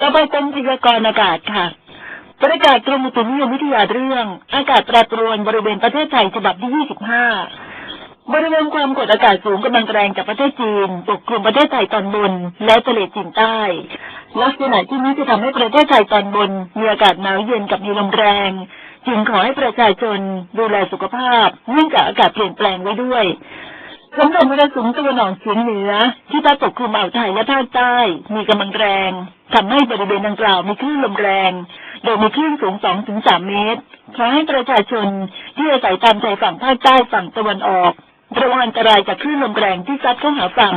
ต่อไปเป็นพยากรณ์อากาศค่ะ ประกาศกรมอุตุนิยมวิทยาเรื่อง อากาศแปรปรวนบริเวณประเทศไทยฉบับที่ 25 บริเวณความกดอากาศสูงกำลังแรงจากประเทศจีนปกคลุมประเทศไทยตอนบน และทะเลจีนใต้ ลักษณะที่นี้จะทำให้ประเทศไทยตอนบน มีอากาศหนาวเย็นกับมีลมแรง จึงขอให้ประชาชนดูแลสุขภาพเนื่องจากอากาศเปลี่ยนแปลงไว้ด้วย สำหรับมรสุมตะวันออกเฉียงเหนือ ที่พัดปกคลุมอ่าวไทยและภาคใต้ มีกำลังแรงทำให้บริเวณดังกล่าวมีคลื่นลมแรง โดยมีคลื่นสูง 2-3 เมตร ขอให้ประชาชนที่อาศัยตามชายฝั่งภาคใต้ฝั่งตะวันออกระวังอันตรายจากคลื่นลมแรงที่ซัดเข้าหาฝั่ง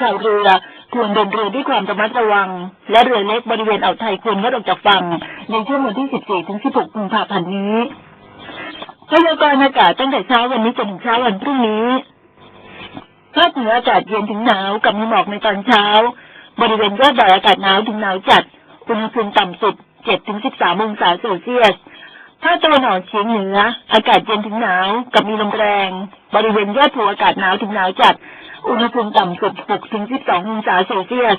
ชาวเรือควรเดินเรือด้วยความระมัดระวัง และเรือเล็กบริเวณอ่าวไทยควรงดออกจากฝั่งในช่วงวันที่ 14-16 กุมภาพันธ์นี้พยากรณ์อากาศตั้งแต่เช้าวันนี้จนถึงเช้าวันพรุ่งนี้ ภาคเหนืออากาศเย็นถึงหนาวกับมีหมอกในตอนเช้า บริเวณยอดดอยอากาศหนาวถึงหนาวจัด อุณหภูมิต่ำสุด 7-13 องศาเซลเซียส ภาคตะวันออกเฉียงเหนือ อากาศเย็นถึงหนาวกับมีลมแรง บริเวณยอดภูอากาศหนาวถึงหนาวจัด อุณหภูมิต่ำสุด 6-12 องศาเซลเซียส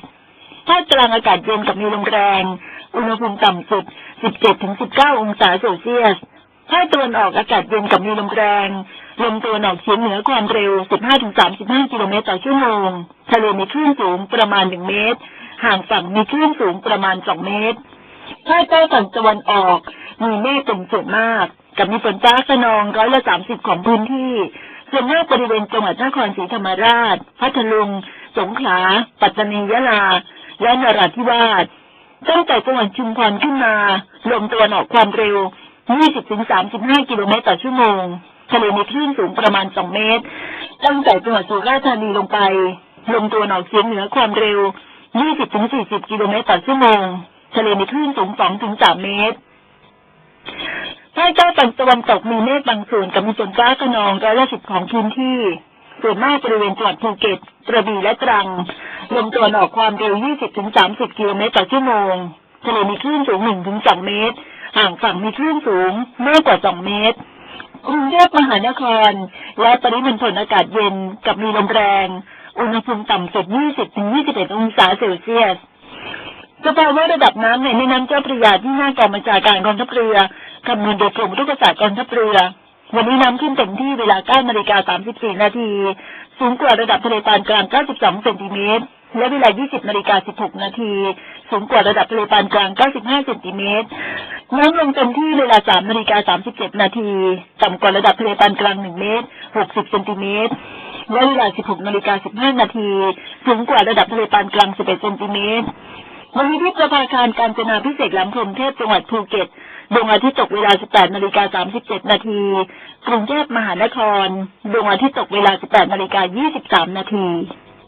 ภาคกลางอากาศเย็นกับมีลมแรง อุณหภูมิต่ำสุด 17-19 องศาเซลเซียส ภาคตะวันออกอากาศเย็นกับมีลมแรง ลมตะวันออกเฉียงเหนือความเร็ว 15-35 กิโลเมตรต่อชั่วโมง ทะเลมีคลื่นสูงประมาณ 1 เมตร ห่างฝั่งมีคลื่นสูงประมาณ 2 เมตรภาคใต้ฝั่งตะวันออก มีเมฆเป็นส่วนมาก กับมีฝนฟ้าขนองร้อยละสามสิบของพื้นที่ ส่วนมากบริเวณจังหวัดนครศรีธรรมราช พัทลุง สงขลา ปัตตานียะลา และนราธิวาสตั้งแต่จังหวัดชุมพรขึ้นมา ลมตะวันออกความเร็ว 20-35 กิโลเมตรต่อชั่วโมง ทะเลมีคลื่นสูงประมาณ 2 เมตร ตั้งแต่จังหวัดสุราษฎร์ธานีลงไป ลมตะวันออกเฉียงเหนือความเร็ว 20-40 กิโลเมตรต่อชั่วโมง ทะเลมีคลื่นสูง 2-3 เมตรภาคใต้ฝั่งตะวันตกมีเมฆบางส่วนกับมีฝนฟ้าขนองร้อยละสิบของพื้นที่ ส่วนมากบริเวณจังหวัดภูเก็ต กระบี่และตรัง ลมตะวันออกความเร็ว 20-30 กิโลเมตรต่อชั่วโมง ทะเลมีคลื่นสูง 1-2 เมตร ห่างฝั่งมีคลื่นสูงมากกว่า 2 เมตร กรุงเทพมหานคร และปริมณฑลอากาศเย็นกับมีลมแรง อุณหภูมิต่ำสุด 20-21 องศาเซลเซียสสภาวะระดับน้ำในแม่น้ำเจ้าพระยาที่หน้ากองบัญชาการกองทัพเรือคำนวณโดยกรมอุตุกศาสตร์กองทัพเรือ วันนี้น้ำขึ้นเต็มที่เวลา9นาฬิกา34นาที สูงกว่าระดับทะเลปานกลาง 92 เซนติเมตร และเวลา 20นาฬิกา16 นาที สูงกว่าระดับทะเลปานกลาง 95 เซนติเมตร น้ำลงเต็มที่เวลา 3นาฬิกา37 นาที ต่ำกว่าระดับทะเลปานกลาง 1 เมตร 60 เซนติเมตร และเวลา 16นาฬิกา15 นาที สูงกว่าระดับทะเลปานกลาง 11 เซนติเมตรวันนี้ที่ประภาคารการจนาพิเศษลำพรมเทพจังหวัดภูเก็ต ดวงอาทิตย์ตกเวลา 18นาฬิกา37 นาที กรุงเทพมหานคร ดวงอาทิตย์ตกเวลา 18นาฬิกา23 นาที